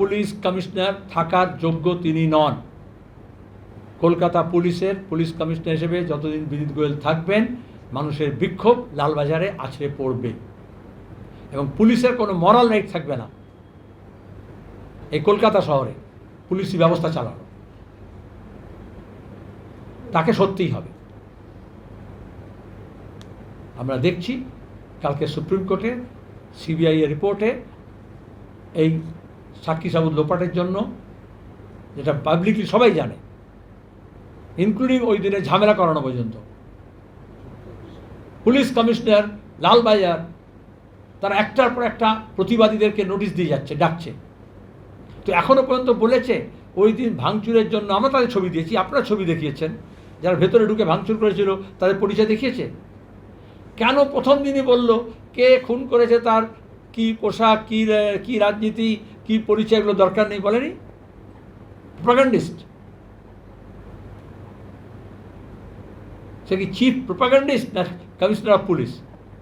Police commissioner থাকার যোগ্য তিনি নন। কলকাতা পুলিশের পুলিশ কমিশনার হিসেবে যতদিন বিনীত গোয়েল থাকবেন, মানুষের বিক্ষোভ লালবাজারে আছড়ে পড়বে। এবং পুলিশের কোনো মরাল রাইট থাকবে না। এই কলকাতা শহরে পুলিশি ব্যবস্থা চালানো। তাকে সত্যিই হবে। আমরা দেখছি, কালকে সুপ্রিম কোর্টে, সিবিআই রিপোর্টে এই সাক্ষী সাবুদ লোপাটের জন্য, যেটা পাবলিকলি সবাই জানে ইনক্লুডিং ওই দিনে ঝামেলা করানো পর্যন্ত। পুলিশ কমিশনার লালবাজার, তারা একটার পর একটা প্রতিবাদীদেরকে নোটিশ দিয়ে যাচ্ছে, ডাকছে। তো এখনও পর্যন্ত বলেছে, ওই দিন ভাঙচুরের জন্য আমরা তাদের ছবি দিয়েছি, আপনারা ছবি দেখিয়েছেন, যারা ভেতরে ঢুকে ভাঙচুর করেছিল, তাদের পরিচয় দেখিয়েছে। কেন প্রথম দিনই বলল, কে খুন করেছে তার, কি পোশাক, কি কি রাজনীতি কি পরিচয় এগুলো দরকার নেই বলেনি? প্রোপাগান্ডিস্ট সে কি চিফ প্রোপাগান্ডিস্ট না কমিশনার অফ পুলিশ